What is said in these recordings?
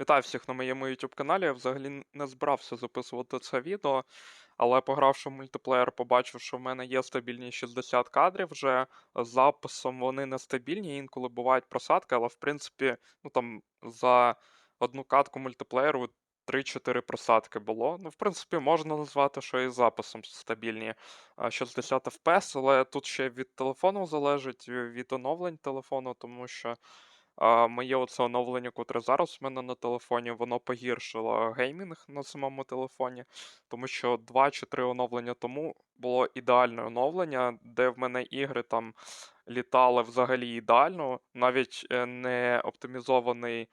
Вітаю всіх на моєму YouTube каналі. Я взагалі не збирався записувати це відео, але погравши в мультиплеєр, побачив, що в мене є стабільні 60 кадрів вже. З записом вони нестабільні, інколи бувають просадки, але в принципі, ну там за одну катку мультиплеєру 3-4 просадки було. Ну, в принципі, можна назвати, що і записом стабільні 60 FPS, але тут ще від телефону залежить, е, від оновлень телефону, тому що. Моє оце оновлення, котре зараз в мене на телефоні, воно погіршило геймінг на самому телефоні, тому що 2 чи 3 оновлення тому було ідеальне оновлення, де в мене ігри там літали взагалі ідеально, навіть е, не оптимізований е,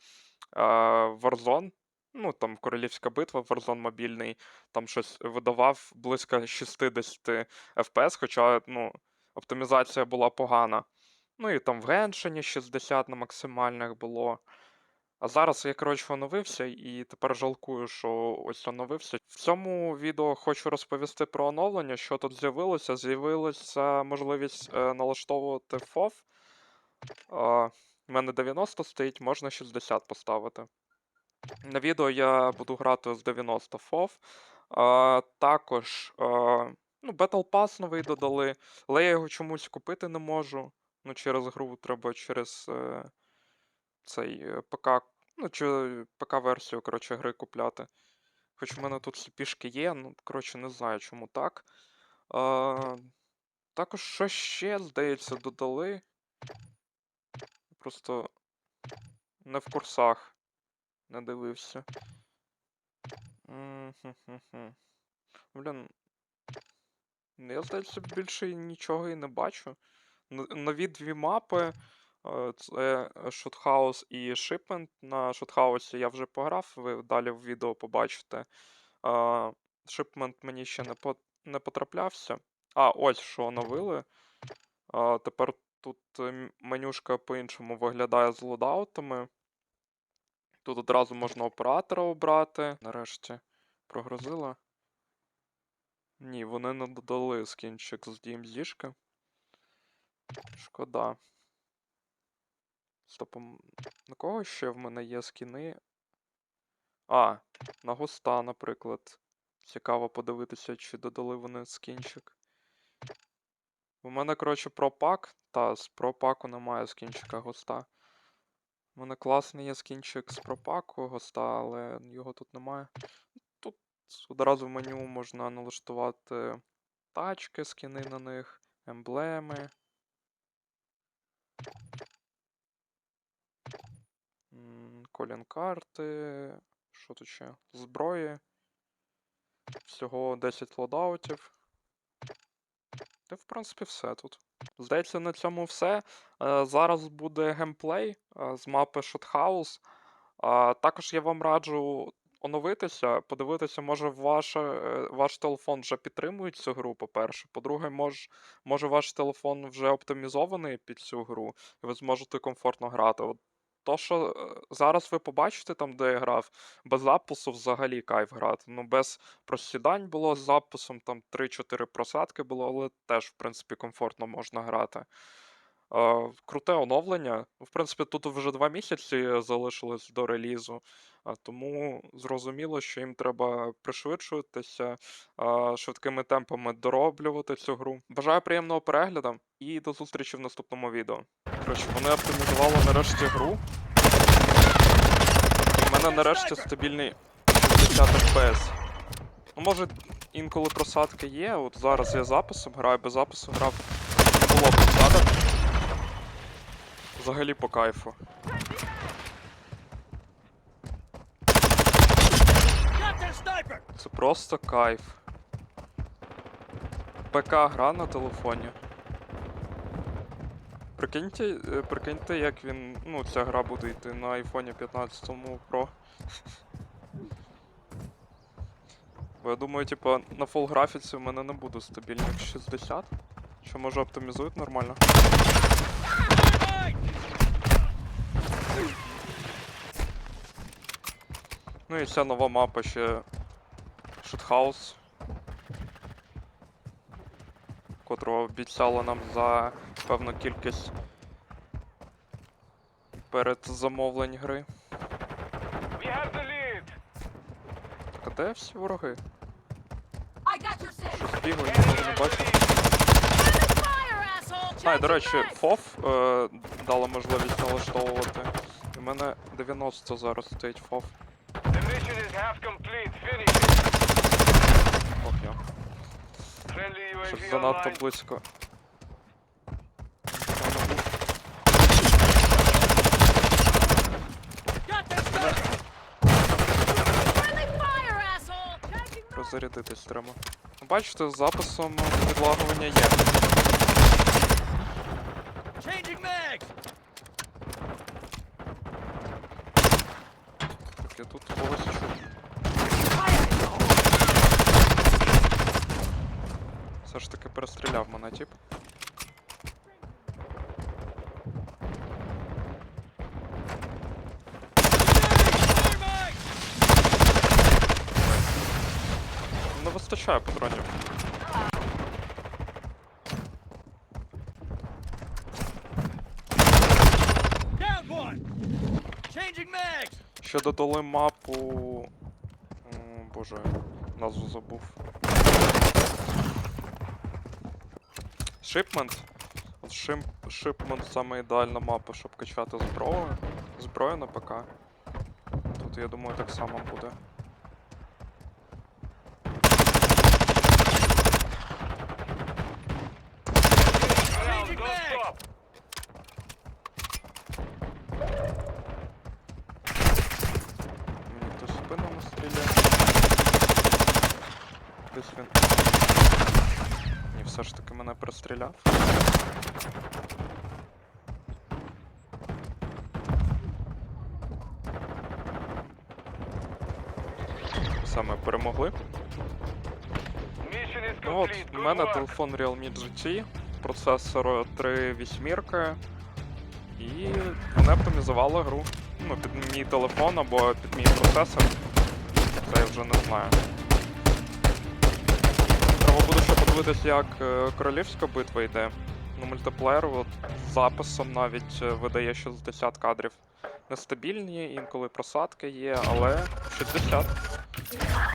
Warzone, ну там Королівська битва, Warzone мобільний, там щось видавав близько 60 FPS, хоча ну, оптимізація була погана. Ну і там в Геншині 60 на максимальних було. А зараз я, коротше, оновився і тепер жалкую, що ось оновився. В цьому відео хочу розповісти про оновлення, що тут з'явилося. З'явилася можливість е, налаштовувати FOV. Е, У мене 90 стоїть, можна 60 поставити. На відео я буду грати з 90 FOV. Е, також е, ну, Battle Pass новий додали, але я його чомусь купити не можу. Ну, через гру треба через е, цей е, ПК, ну, чи ПК-версію, коротше, гри купляти. Хоч в мене тут всі пішки є, ну, коротше, не знаю, чому так. Е, також що ще, здається, додали. Просто не в курсах не дивився. Блін. Я, здається, більше нічого і не бачу. Нові дві мапи. е, Це Шотхаус і Shipment. На Шотхаусі я вже пограв, ви далі в відео побачите. Shipment мені ще не, по... не потраплявся. А, ось що оновили. Тепер тут е, менюшка по-іншому виглядає з лодаутами. Тут одразу можна оператора обрати. Нарешті прогрузила. Ні, вони не додали скінчик з DMZ-шки. Шкода. Стопом. На кого ще в мене є скіни? А, на Госта, наприклад. Цікаво подивитися, чи додали вони скінчик. У мене, коротше, пропак. Та, з пропаку немає скінчика Госта. У мене класний є скінчик з пропаку Госта, але його тут немає. Тут одразу в меню можна налаштувати тачки, скіни на них, емблеми. Колін карти. Що тут ще? Зброї. Всього 10 лодаутів. Та, в принципі, все тут. Здається, на цьому все. Е, Зараз буде геймплей е, з мапи Shothouse. Також я вам раджу оновитися, подивитися, може ваш, е, ваш телефон вже підтримує цю гру, по-перше. По-друге, мож, може ваш телефон вже оптимізований під цю гру, і ви зможете комфортно грати. От то, що е, зараз ви побачите там, де я грав, без запису взагалі кайф грати. Ну, без просідань було з записом, там 3-4 просадки було, але теж, в принципі, комфортно можна грати. Е, Круте оновлення. В принципі, тут вже два місяці залишилось до релізу, тому зрозуміло, що їм треба пришвидшуватися, е, швидкими темпами дороблювати цю гру. Бажаю приємного перегляду і до зустрічі в наступному відео. Коротше, вони оптимізували нарешті гру. У мене нарешті стабільний 60 FPS. Ну, може, інколи просадки є. От зараз я записом граю, без запису грав. Не було просадок. Взагалі по кайфу. Це просто кайф. ПК гра на телефоні. Прикиньте, е, прикиньте, як він. Ну, ця гра буде йти на iPhone 15 Pro. Бо я думаю, типа, на фул графіці в мене не буде стабільних 60. Що може оптимізують нормально. Ну і ця нова мапа ще Shothouse. Котрого обіцяла нам за певну кількість перед замовлень гри. We have де всі вороги? I got your six. Щось бігли, нікого не бачу. А, і до речі. ФОВ е, дала можливість налаштовувати. У мене 90 зараз стоїть ФОВ. Half complete. Finish. Ох я. Friendly Щось UAV занадто online. близько. Роззарядитись треба. Бачите, з записом відлагування є. Changing mags! Так, я тут когось чув. Все ж таки перестріляв мене, тип. Не вистачає патронів. Ще додали мапу. М, Боже, назву забув. Shipment. От. Shipment саме ідеальна мапа, щоб качати зброю. Зброю на ПК. Тут, я думаю, так само буде. Ground, Changing don't mags. stop. Мені хтось в спину настріляє. Десь він. Ні, все ж таки мене пристріляв. Все, ми перемогли. Ну от, у мене телефон Realme GT, процесор 3 вісьмірки, і вони оптимізували гру. Ну, під мій телефон або під мій процесор. Це я вже не знаю. Треба буде подивитись, як е, королівська битва йде. Ну, мультиплеєр от, записом навіть е, видає 60 кадрів. Нестабільні, інколи просадки є, але 60.